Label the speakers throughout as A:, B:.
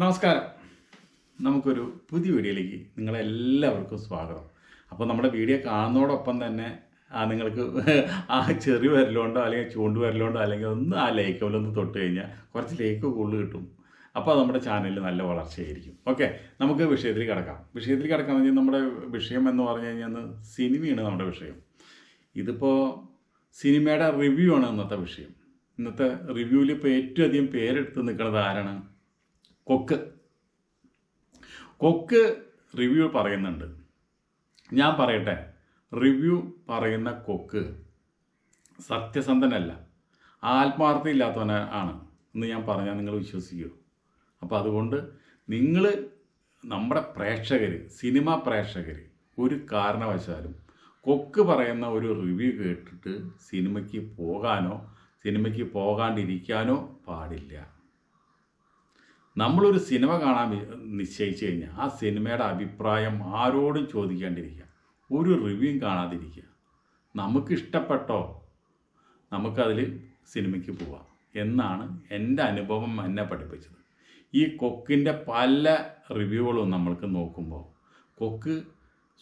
A: നമസ്കാരം. നമുക്കൊരു പുതിയ വീഡിയോയിലേക്ക് നിങ്ങളെല്ലാവർക്കും സ്വാഗതം. അപ്പോൾ നമ്മുടെ വീഡിയോ കാണുന്നതോടൊപ്പം തന്നെ ആ നിങ്ങൾക്ക് ആ ചെറിയ വരലുകൊണ്ടോ അല്ലെങ്കിൽ ചൂണ്ട് വരലുകൊണ്ടോ അല്ലെങ്കിൽ ഒന്ന് ആ ഒന്ന് തൊട്ട് കഴിഞ്ഞാൽ കുറച്ച് ലൈക്ക് കൂടുതൽ കിട്ടും. അപ്പോൾ നമ്മുടെ ചാനലിൽ നല്ല വളർച്ചയായിരിക്കും. ഓക്കെ നമുക്ക് വിഷയത്തിൽ കിടക്കാം. വിഷയത്തിൽ കിടക്കാമെന്ന് കഴിഞ്ഞാൽ നമ്മുടെ വിഷയം എന്ന് പറഞ്ഞു കഴിഞ്ഞാൽ സിനിമയാണ് നമ്മുടെ വിഷയം. ഇതിപ്പോൾ സിനിമയുടെ റിവ്യൂ ആണ് ഇന്നത്തെ വിഷയം. ഇന്നത്തെ റിവ്യൂവിൽ ഇപ്പോൾ ഏറ്റവും അധികം പേരെടുത്ത് നിൽക്കുന്നത് ആരാണ്? കൊക്ക്. കൊക്ക് റിവ്യൂ പറയുന്നുണ്ട്. ഞാൻ പറയട്ടെ റിവ്യൂ പറയുന്ന കൊക്ക് സത്യസന്ധനല്ല. ആത്മാർത്ഥ ഇല്ലാത്തവന ആണ്. എന്ന് ഞാൻ പറഞ്ഞാൽ നിങ്ങൾ വിശ്വസിക്കുമോ അപ്പോൾ അതുകൊണ്ട് നിങ്ങൾ നമ്മുടെ പ്രേക്ഷകർ സിനിമ പ്രേക്ഷകർ ഒരു കാരണവശാലും കൊക്ക് പറയുന്ന ഒരു റിവ്യൂ കേട്ടിട്ട് സിനിമയ്ക്ക് പോകാനോ സിനിമയ്ക്ക് പോകാണ്ടിരിക്കാനോ പാടില്ല. നമ്മളൊരു സിനിമ കാണാൻ നിശ്ചയിച്ചു കഴിഞ്ഞാൽ ആ സിനിമയുടെ അഭിപ്രായം ആരോടും ചോദിക്കാണ്ടിരിക്കുക. ഒരു റിവ്യൂ കാണാതിരിക്കുക. നമുക്കിഷ്ടപ്പെട്ടോ നമുക്കതിൽ സിനിമയ്ക്ക് പോവാം എന്നാണ് എന്റെ അനുഭവം എന്നെ പഠിപ്പിച്ചത്. ഈ കൊക്കിന്റെ പല റിവ്യൂകളും നമ്മൾക്ക് നോക്കുമ്പോൾ കൊക്ക്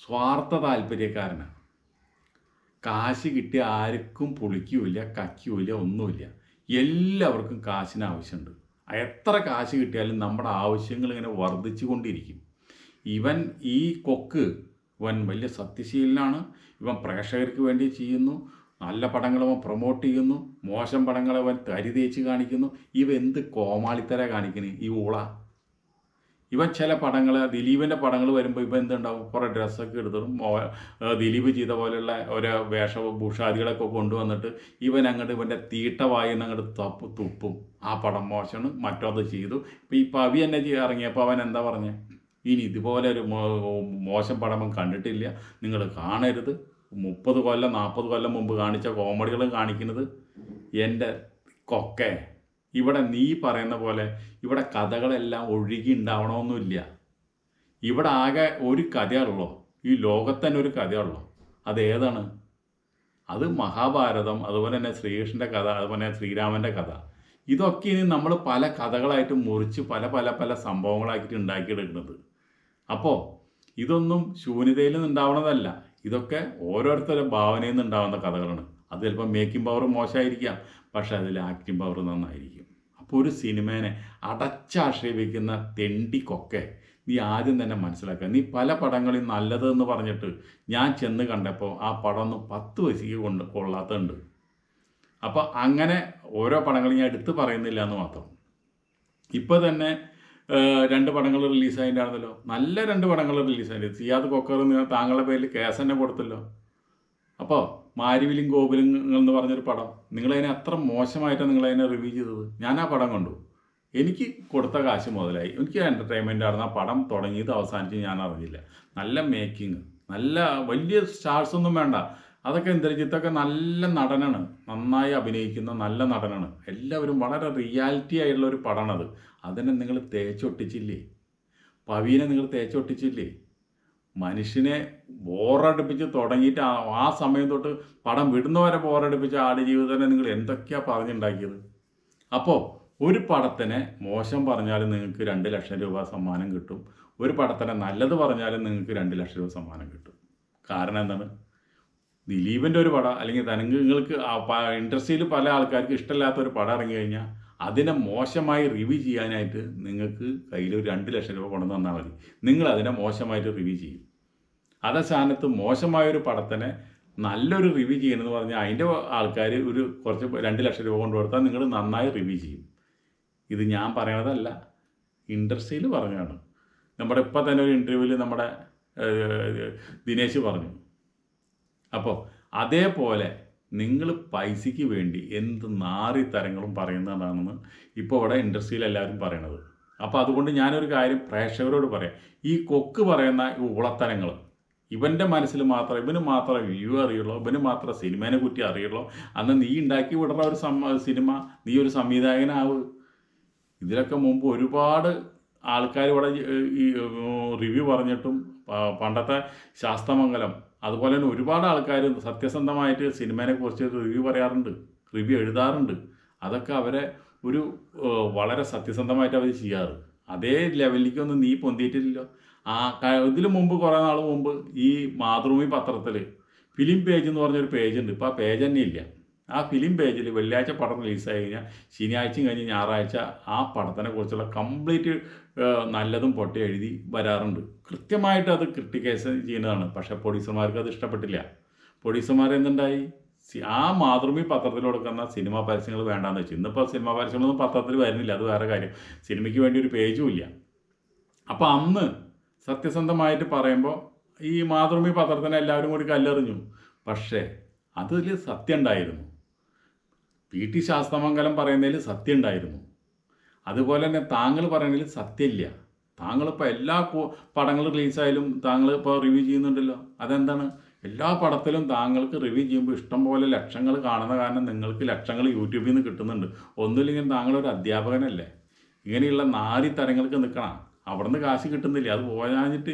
A: സ്വാർത്ഥ താല്പര്യക്കാരനാണ് കാശ് കിട്ടിയ ആർക്കും പുളിക്കൂല കക്കൂല ഒന്നുമില്ല. എല്ലാവർക്കും കാശിന് ആവശ്യമുണ്ട്. എത്ര കാശ് കിട്ടിയാലും നമ്മുടെ ആവശ്യങ്ങൾ ഇങ്ങനെ വർദ്ധിച്ചു കൊണ്ടിരിക്കും. ഇവൻ ഈ കൊക്ക് ഇവൻ വലിയ സത്യശീലനാണ്. ഇവൻ പ്രേക്ഷകർക്ക് വേണ്ടി ചെയ്യുന്നു. നല്ല പടങ്ങൾ അവൻ പ്രൊമോട്ട് ചെയ്യുന്നു. മോശം പടങ്ങൾ അവൻ തരി തേച്ച് കാണിക്കുന്നു. ഇവ എന്ത് കോമാളിത്തര കാണിക്കുന്നു ഈ ഊള. ഇവൻ ചില പടങ്ങൾ ദിലീപിന്റെ പടങ്ങൾ വരുമ്പോൾ ഇവൻ എന്തുണ്ടാവും? കുറേ ഡ്രസ്സൊക്കെ എടുത്തിടും. ദിലീപ് ചെയ്ത പോലെയുള്ള ഓരോ വേഷഭൂഷാദികളൊക്കെ കൊണ്ടുവന്നിട്ട് ഇവൻ അങ്ങോട്ട് ഇവന്റെ തീട്ട വായിന്ന് അങ്ങോട്ട് തപ്പ് തുപ്പും. ആ പടം മോശമാണ്. മറ്റൊന്ന് ചെയ്തു. ഇപ്പം ഈ പവി എന്നെ ഇറങ്ങിയപ്പോൾ അവൻ എന്താ പറഞ്ഞത് ഇനി ഇതുപോലെ ഒരു മോശം പടം കണ്ടിട്ടില്ല. നിങ്ങൾ കാണരുത്. മുപ്പത് കൊല്ലം നാൽപ്പത് കൊല്ലം മുമ്പ് കാണിച്ച കോമഡികളും കാണിക്കുന്നത് എന്റെ കൊക്കെ. ഇവിടെ നീ പറയുന്ന പോലെ ഇവിടെ കഥകളെല്ലാം ഒഴുകി ഉണ്ടാവണമെന്നില്ല ഇവിടെ ആകെ ഒരു കഥയുള്ളൂ ഈ ലോകത്തന്നെ ഒരു കഥയുള്ളൂ അത് ഏതാണ്? അത് മഹാഭാരതം അതുപോലെ തന്നെ ശ്രീകൃഷ്ണന്റെ കഥ അതുപോലെ തന്നെ ശ്രീരാമന്റെ കഥ. ഇതൊക്കെ ഇനി നമ്മൾ പല കഥകളായിട്ട് മുറിച്ച് പല പല പല സംഭവങ്ങളാക്കിയിട്ട് ഉണ്ടാക്കിയെടുക്കുന്നത്. അപ്പോൾ ഇതൊന്നും ശൂന്യതയിൽ നിന്ന് ഉണ്ടാവണതല്ല. ഇതൊക്കെ ഓരോരുത്തരുടെ ഭാവനയിൽ നിന്ന് ഉണ്ടാവുന്ന കഥകളാണ്. അത് ചിലപ്പോൾ മേക്കിംഗ് പവർ മോശമായിരിക്കാം. പക്ഷെ അതിൽ ആക്ടിംഗ് പവർ നന്നായിരിക്കും. അപ്പോൾ ഒരു സിനിമേനെ അടച്ചാക്ഷേപിക്കുന്ന തെണ്ടിക്കൊക്കെ നീ ആദ്യം തന്നെ മനസ്സിലാക്കുക. നീ പല പടങ്ങളിൽ നല്ലതെന്ന് പറഞ്ഞിട്ട് ഞാൻ ചെന്ന് കണ്ടപ്പോൾ ആ പടം ഒന്ന് പത്ത് വയസ്സിക്ക് കൊണ്ട് കൊള്ളാത്തുണ്ട് അപ്പോൾ അങ്ങനെ ഓരോ പടങ്ങളും ഞാൻ എടുത്ത് പറയുന്നില്ല എന്ന് മാത്രം. ഇപ്പോൾ തന്നെ രണ്ട് പടങ്ങൾ റിലീസായിട്ടുണ്ടായിരുന്നല്ലോ നല്ല രണ്ട് പടങ്ങൾ റിലീസായിട്ട് സിയാദ് കൊക്കർ താങ്കളുടെ പേരിൽ കേസ് തന്നെ കൊടുത്തല്ലോ. അപ്പോൾ മാരിവിലും ഗോകുലും എന്ന് പറഞ്ഞൊരു പടം നിങ്ങളതിനെ അത്ര മോശമായിട്ടാണ് നിങ്ങളതിനെ റിവ്യൂ ചെയ്തത്. ഞാൻ ആ പടം കണ്ടു. എനിക്ക് കൊടുത്ത കാശ് മുതലായി. എനിക്ക് എന്റർടൈൻമെന്റ് ആയിരുന്നു. ആ പടം തുടങ്ങിയത് അവസാനിച്ച് ഞാൻ അറിഞ്ഞില്ല. നല്ല മേക്കിംഗ് നല്ല വലിയ സ്റ്റാർസ് ഒന്നും വേണ്ട. അതൊക്കെ ഇന്ദ്രജിത്തൊക്കെ നല്ല നടനാണ്. നന്നായി അഭിനയിക്കുന്ന നല്ല നടനാണ്. എല്ലാവരും വളരെ റിയാലിറ്റി ആയിട്ടുള്ള ഒരു പടമാണത്. അതിനെ നിങ്ങൾ തേച്ചൊട്ടിച്ചില്ലേ പവീനെ നിങ്ങൾ തേച്ചൊട്ടിച്ചില്ലേ മനുഷ്യനെ ബോറടിപ്പിച്ച് തുടങ്ങിയിട്ട് ആ ആ സമയം തൊട്ട് പടം വിടുന്നവരെ ബോറടിപ്പിച്ച ആടുജീവിതത്തിനെ നിങ്ങൾ എന്തൊക്കെയാണ് പറഞ്ഞുണ്ടാക്കിയത്? അപ്പോൾ ഒരു പടത്തിനെ മോശം പറഞ്ഞാലും നിങ്ങൾക്ക് രണ്ട് ലക്ഷം രൂപ സമ്മാനം കിട്ടും. ഒരു പടത്തിനെ നല്ലത് പറഞ്ഞാലും നിങ്ങൾക്ക് രണ്ട് ലക്ഷം രൂപ സമ്മാനം കിട്ടും. കാരണം എന്താണ്? ദിലീപിന്റെ ഒരു പടം അല്ലെങ്കിൽ തനങ്ങൾക്ക് നിങ്ങൾക്ക് ഇൻഡസ്ട്രിയിൽ പല ആൾക്കാർക്ക് ഇഷ്ടമില്ലാത്ത ഒരു പടം ഇറങ്ങി കഴിഞ്ഞാൽ അതിനെ മോശമായി റിവ്യൂ ചെയ്യാനായിട്ട് നിങ്ങൾക്ക് കയ്യിൽ ഒരു രണ്ട് ലക്ഷം രൂപ കൊണ്ടു തന്നാൽ മതി. നിങ്ങൾ അതിനെ മോശമായിട്ട് റിവ്യൂ ചെയ്യും. അതേ സ്ഥാനത്ത് മോശമായൊരു പടത്തിനെ നല്ലൊരു റിവ്യൂ ചെയ്യണമെന്ന് പറഞ്ഞാൽ അതിന്റെ ആൾക്കാർ ഒരു കുറച്ച് രണ്ട് ലക്ഷം രൂപ കൊണ്ട് കൊടുത്താൽ നിങ്ങൾ നന്നായി റിവ്യൂ ചെയ്യും. ഇത് ഞാൻ പറയണതല്ല. ഇൻഡസ്ട്രിയിൽ പറഞ്ഞതാണ്. നമ്മുടെ ഇപ്പം തന്നെ ഒരു ഇന്റർവ്യൂവിൽ നമ്മുടെ ദിനേശ് പറഞ്ഞു. അപ്പോൾ അതേപോലെ നിങ്ങൾ പൈസയ്ക്ക് വേണ്ടി എന്ത് നാറി തരങ്ങളും പറയുന്നതാണെന്ന് ഇപ്പോൾ ഇവിടെ ഇൻഡസ്ട്രിയിൽ എല്ലാവരും പറയണത്. അപ്പോൾ അതുകൊണ്ട് ഞാനൊരു കാര്യം പ്രേക്ഷകരോട് പറയാം. ഈ കൊക്ക് പറയുന്ന ഈ ഉളത്തരങ്ങൾ ഇവന്റെ മനസ്സിൽ മാത്രം ഇവന് മാത്രം വ്യൂ അറിയുള്ളൂ ഇവന് മാത്രം സിനിമേനെ കുറ്റി അറിയുള്ളൂ. അന്ന് നീ ഉണ്ടാക്കി വിടുന്ന ഒരു സിനിമ നീ ഒരു സംവിധായകനാവ്. ഇതിലൊക്കെ മുമ്പ് ഒരുപാട് ആൾക്കാർ ഇവിടെ ഈ- റിവ്യൂ പറഞ്ഞിട്ടും പണ്ടത്തെ ശാസ്തമംഗലം അതുപോലെ തന്നെ ഒരുപാട് ആൾക്കാർ സത്യസന്ധമായിട്ട് സിനിമേനെ കുറിച്ച് റിവ്യൂ പറയാറുണ്ട് റിവ്യൂ എഴുതാറുണ്ട്. അതൊക്കെ അവരെ ഒരു വളരെ സത്യസന്ധമായിട്ട് അവർ ചെയ്യാറ്. അതേ ലെവലിലേക്കൊന്നും നീ പൊന്തിയിട്ടില്ലല്ലോ. ആ ഇതിനു മുമ്പ് കുറേ നാൾ മുമ്പ് ഈ മാതൃഭൂമി പത്രത്തിൽ ഫിലിം പേജ് എന്ന് പറഞ്ഞൊരു പേജ് ഉണ്ട്. ഇപ്പോൾ ആ പേജ് തന്നെ ഇല്ല. ആ ഫിലിം പേജിൽ വെള്ളിയാഴ്ച പടം റിലീസായി കഴിഞ്ഞാൽ ശനിയാഴ്ചയും കഴിഞ്ഞ് ഞായറാഴ്ച ആ പടത്തിനെ കുറിച്ചുള്ള കംപ്ലീറ്റ് നല്ലതും പൊട്ടി എഴുതി വരാറുണ്ട്. കൃത്യമായിട്ട് അത് ക്രിട്ടിക്കേസ് ചെയ്യുന്നതാണ്. പക്ഷേ പ്രൊഡ്യൂസർമാർക്ക് അത് ഇഷ്ടപ്പെട്ടില്ല. പ്രൊഡ്യൂസർമാർ എന്തുണ്ടായി? ആ മാതൃഭൂമി പത്രത്തിൽ കൊടുക്കുന്ന സിനിമാ പരസ്യങ്ങൾ വേണ്ടാന്ന് വെച്ചു. ഇന്നിപ്പോൾ സിനിമാ പരസ്യങ്ങളൊന്നും പത്രത്തിൽ വരുന്നില്ല. അത് വേറെ കാര്യം. സിനിമയ്ക്ക് വേണ്ടി ഒരു പേജും ഇല്ല. അപ്പോൾ അന്ന് സത്യസന്ധമായിട്ട് പറയുമ്പോൾ ഈ മാതൃഭൂമി പത്രത്തിനെ എല്ലാവരും കൂടി കല്ലെറിഞ്ഞു. പക്ഷേ അതിൽ സത്യം ഉണ്ടായിരുന്നു. പി ടി ശാസ്തമംഗലം പറയുന്നതിൽ സത്യം ഉണ്ടായിരുന്നു അതുപോലെ തന്നെ താങ്കൾ പറയുന്നതിൽ സത്യമില്ല. താങ്കളിപ്പോൾ എല്ലാ പടങ്ങളും റിലീസായാലും താങ്കൾ ഇപ്പോൾ റിവ്യൂ ചെയ്യുന്നുണ്ടല്ലോ. അതെന്താണ്? എല്ലാ പടത്തിലും താങ്കൾക്ക് റിവ്യൂ ചെയ്യുമ്പോൾ ഇഷ്ടം പോലെ ലക്ഷങ്ങൾ കാണുന്ന കാരണം നിങ്ങൾക്ക് ലക്ഷങ്ങൾ യൂട്യൂബിൽ നിന്ന് കിട്ടുന്നുണ്ട്. ഒന്നുമില്ലെങ്കിൽ താങ്കളൊരു അധ്യാപകനല്ലേ. ഇങ്ങനെയുള്ള നാരി തരങ്ങൾക്ക് നിൽക്കണം. അവിടെ നിന്ന് കാശ് കിട്ടുന്നില്ല. അത് പോയാഞ്ഞിട്ട്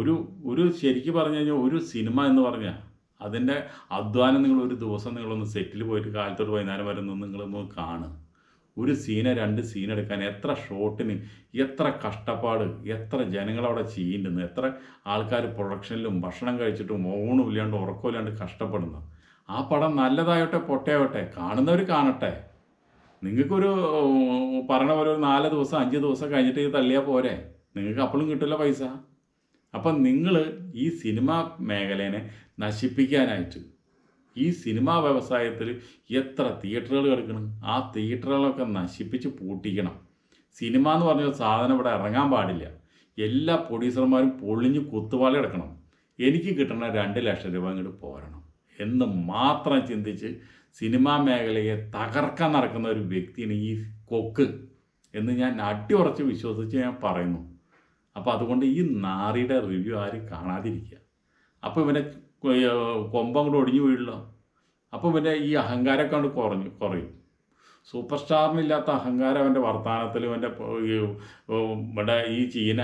A: ഒരു ഒരു ശരിക്ക് പറഞ്ഞു കഴിഞ്ഞാൽ ഒരു സിനിമ എന്ന് പറഞ്ഞാൽ അതിന്റെ അധ്വാനം നിങ്ങൾ ഒരു ദിവസം നിങ്ങളൊന്ന് സെറ്റിൽ പോയിട്ട് കാലത്തോട്ട് വൈകുന്നേരം വരെ നിന്ന് നിങ്ങളൊന്ന് കാണും ഒരു സീനെ രണ്ട് സീൻ എടുക്കാൻ എത്ര ഷോട്ടിന് എത്ര കഷ്ടപ്പാട് എത്ര ജനങ്ങളവിടെ ചെയ്യുന്നുണ്ടെന്ന് എത്ര ആൾക്കാർ പ്രൊഡക്ഷനിലും ഭക്ഷണം കഴിച്ചിട്ടും ഓണും ഇല്ലാണ്ട് ഉറക്കമില്ലാണ്ട് കഷ്ടപ്പെടുന്നു. ആ പടം നല്ലതായോട്ടെ പൊട്ടയാവട്ടെ കാണുന്നവർ കാണട്ടെ. നിങ്ങൾക്കൊരു പറഞ്ഞ പോലെ ഒരു നാല് ദിവസം അഞ്ച് ദിവസം കഴിഞ്ഞിട്ട് തള്ളിയാൽ പോരെ. നിങ്ങൾക്ക് അപ്പോഴും കിട്ടില്ല പൈസ. അപ്പം നിങ്ങൾ ഈ സിനിമാ മേഖലേനെ നശിപ്പിക്കാനായിട്ട് ഈ സിനിമാ വ്യവസായത്തിൽ എത്ര തിയേറ്ററുകൾ കിടക്കണം? ആ തിയേറ്ററുകളൊക്കെ നശിപ്പിച്ച് പൂട്ടിക്കണം. സിനിമ എന്ന് പറഞ്ഞ സാധനം ഇവിടെ ഇറങ്ങാൻ പാടില്ല. എല്ലാ പ്രൊഡ്യൂസർമാരും പൊളിഞ്ഞ് കുത്തുപാളി കിടക്കണം. എനിക്ക് കിട്ടണ രണ്ട് ലക്ഷം രൂപ ഇങ്ങോട്ട് പോരണം എന്ന് മാത്രം ചിന്തിച്ച് സിനിമാ മേഖലയെ തകർക്കാൻ നടക്കുന്ന ഒരു വ്യക്തിയാണ് ഈ കൊക്ക് എന്ന് ഞാൻ അടിയുറച്ച് വിശ്വസിച്ച് ഞാൻ പറയുന്നു. അപ്പോൾ അതുകൊണ്ട് ഈ നാറിയുടെ റിവ്യൂ ആരും കാണാതിരിക്കുക. അപ്പോൾ ഇവനെ കൊമ്പം കൂടെ ഒടിഞ്ഞു വീഴില്ല അപ്പോൾ ഇവന്റെ ഈ അഹങ്കാരമൊക്കെ കൊണ്ട് കുറഞ്ഞു കുറയും. സൂപ്പർ സ്റ്റാറിനില്ലാത്ത അഹങ്കാരം അവന്റെ വർത്തമാനത്തിലും അവന്റെ ഇവിടെ ഈ ചീന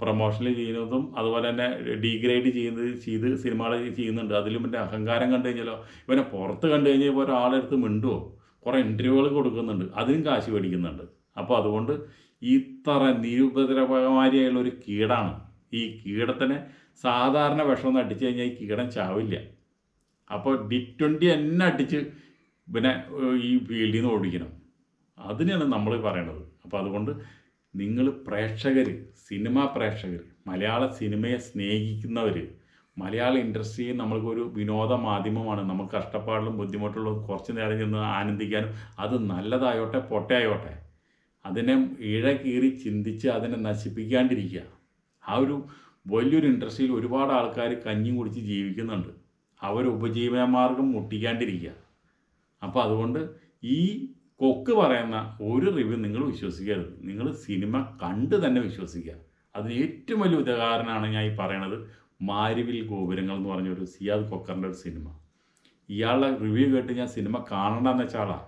A: പ്രൊമോഷനിൽ ചെയ്യുന്നതും അതുപോലെ തന്നെ ഡീഗ്രേഡ് ചെയ്യുന്നത് ചെയ്ത് സിനിമകൾ ചെയ്യുന്നുണ്ട്. അതിലും എന്റെ അഹങ്കാരം കണ്ടു കഴിഞ്ഞാലോ ഇവനെ പുറത്ത് കണ്ടു കഴിഞ്ഞാൽ ഒരാളെടുത്ത് മിണ്ടുവോ? കുറേ ഇന്റർവ്യൂകൾ കൊടുക്കുന്നുണ്ട്. അതിനും കാശ് മേടിക്കുന്നുണ്ട്. അപ്പോൾ അതുകൊണ്ട് ഇത്ര നിരുപദ്രവകാരിയായുള്ള ഒരു കീടാണ്. ഈ കീടത്തിന് സാധാരണ വിഷമൊന്നും അടിച്ചു കഴിഞ്ഞാൽ ഈ കീടം ചാവില്ല. അപ്പോൾ ഡി ട്വന്റി തന്നെ അടിച്ച് പിന്നെ ഈ ഫീൽഡിൽ നിന്ന് ഓടിക്കണം. അതിനാണ് നമ്മൾ പറയണത്. അപ്പോൾ അതുകൊണ്ട് നിങ്ങൾ പ്രേക്ഷകർ സിനിമാ പ്രേക്ഷകർ മലയാള സിനിമയെ സ്നേഹിക്കുന്നവർ മലയാള ഇൻഡസ്ട്രിയെ നമ്മൾക്കൊരു വിനോദ മാധ്യമമാണ്. നമുക്ക് കഷ്ടപ്പാടിലും ബുദ്ധിമുട്ടുള്ളതും കുറച്ച് നേരം ചെന്ന് ആനന്ദിക്കാനും അത് നല്ലതായോട്ടെ പൊട്ടയായോട്ടെ അതിനെ ഇഴ കീറി ചിന്തിച്ച് അതിനെ നശിപ്പിക്കാണ്ടിരിക്കുക. ആ ഒരു വലിയൊരു ഇൻഡസ്ട്രിയിൽ ഒരുപാട് ആൾക്കാർ കഞ്ഞി കുടിച്ച് ജീവിക്കുന്നുണ്ട്. അവർ ഉപജീവനമാർഗം മുട്ടിക്കാണ്ടിരിക്കുക. അപ്പോൾ അതുകൊണ്ട് ഈ കൊക്ക് പറയുന്ന ഒരു റിവ്യൂ നിങ്ങൾ വിശ്വസിക്കരുത്. നിങ്ങൾ സിനിമ കണ്ട് തന്നെ വിശ്വസിക്കുക. അതിന് ഏറ്റവും വലിയ ഉദാഹരണമാണ് ഞാൻ ഈ പറയണത് മാരിവിൽ ഗോപുരങ്ങൾ എന്ന് പറഞ്ഞൊരു സിയാദ് കൊക്കറിന്റെ ഒരു സിനിമ. ഇയാളുടെ റിവ്യൂ കേട്ട് ഞാൻ സിനിമ കാണണ്ടെന്ന് വെച്ചാളാണ്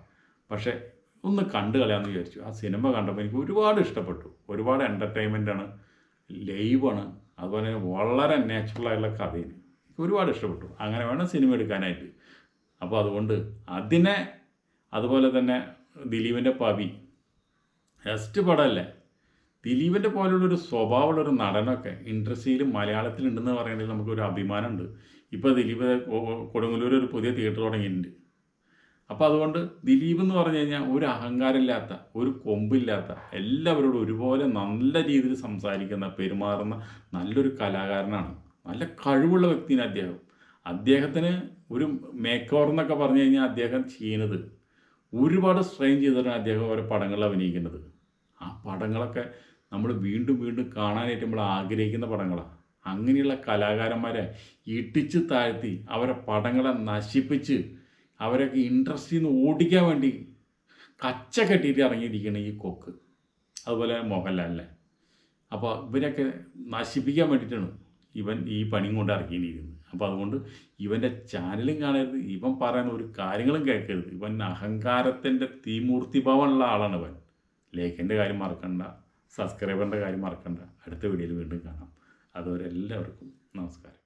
A: പക്ഷേ ഒന്ന് കണ്ടു കളയാമെന്ന് വിചാരിച്ചു. ആ സിനിമ കണ്ടപ്പോൾ എനിക്ക് ഒരുപാട് ഇഷ്ടപ്പെട്ടു. ഒരുപാട് എന്റർടൈൻമെന്റ് ആണ്. ലൈവാണ് അതുപോലെ തന്നെ വളരെ നാച്ചുറൽ ആയിട്ടുള്ള കഥയും എനിക്ക് ഒരുപാട് ഇഷ്ടപ്പെട്ടു. അങ്ങനെ വേണം സിനിമ എടുക്കാനായിട്ട്. അപ്പോൾ അതുകൊണ്ട് അതിനെ അതുപോലെ തന്നെ ദിലീപിന്റെ പവി ജസ്റ്റ് പടമല്ലേ ദിലീപിന്റെ പോലുള്ളൊരു സ്വഭാവമുള്ളൊരു നടനൊക്കെ ഇൻഡസ്ട്രിയിൽ മലയാളത്തിലുണ്ടെന്ന് പറയുന്നതിൽ നമുക്കൊരു അഭിമാനമുണ്ട്. ഇപ്പോൾ ദിലീപ് കൊടുങ്ങല്ലൂർ ഒരു പുതിയ തിയേറ്റർ തുടങ്ങിയിട്ടുണ്ട്. അപ്പോൾ അതുകൊണ്ട് ദിലീപ് എന്ന് പറഞ്ഞു കഴിഞ്ഞാൽ ഒരു അഹങ്കാരമില്ലാത്ത ഒരു കൊമ്പില്ലാത്ത എല്ലാവരോടും ഒരുപോലെ നല്ല രീതിയിൽ സംസാരിക്കുന്ന പെരുമാറുന്ന നല്ലൊരു കലാകാരനാണ്. നല്ല കഴിവുള്ള വ്യക്തിയാണ് അദ്ദേഹം. അദ്ദേഹത്തിന് ഒരു മേക്ക് ഓവർ എന്നൊക്കെ പറഞ്ഞു കഴിഞ്ഞാൽ അദ്ദേഹം ചെയ്യുന്നത്. ഒരുപാട് സ്ട്രെയിൻ ചെയ്തിട്ടാണ് അദ്ദേഹം ഓരോ പടങ്ങളിൽ അഭിനയിക്കുന്നത്. ആ പടങ്ങളൊക്കെ നമ്മൾ വീണ്ടും വീണ്ടും കാണാനായിട്ട് നമ്മൾ ആഗ്രഹിക്കുന്ന പടങ്ങളാണ് അങ്ങനെയുള്ള കലാകാരന്മാരെ ഇടിച്ച് താഴ്ത്തി അവരെ പടങ്ങളെ നശിപ്പിച്ച് അവരൊക്കെ ഇൻട്രസ്റ്റിൽ നിന്ന് ഓടിക്കാൻ വേണ്ടി കച്ച കെട്ടിയിട്ട് ഇറങ്ങിയിരിക്കണം ഈ കൊക്ക്. അതുപോലെ മോഹൻലാലിനെ. അപ്പോൾ ഇവരൊക്കെ നശിപ്പിക്കാൻ വേണ്ടിയിട്ടാണ് ഇവൻ ഈ പണിയും കൊണ്ട് ഇറങ്ങിയിരിക്കുന്നത്. അപ്പോൾ അതുകൊണ്ട് ഇവന്റെ ചാനലും കാണരുത്. ഇവൻ പറയുന്ന ഒരു കാര്യങ്ങളും കേൾക്കരുത്. ഇവൻ അഹങ്കാരത്തിന്റെ തീമൂർത്തിഭാവമുള്ള ആളാണ് ഇവൻ. ലേഖന്റെ കാര്യം മറക്കണ്ട. സബ്സ്ക്രൈബറിന്റെ കാര്യം മറക്കണ്ട. അടുത്ത വീഡിയോയിൽ വീണ്ടും കാണാം. അതുവരെ എല്ലാവർക്കും നമസ്കാരം.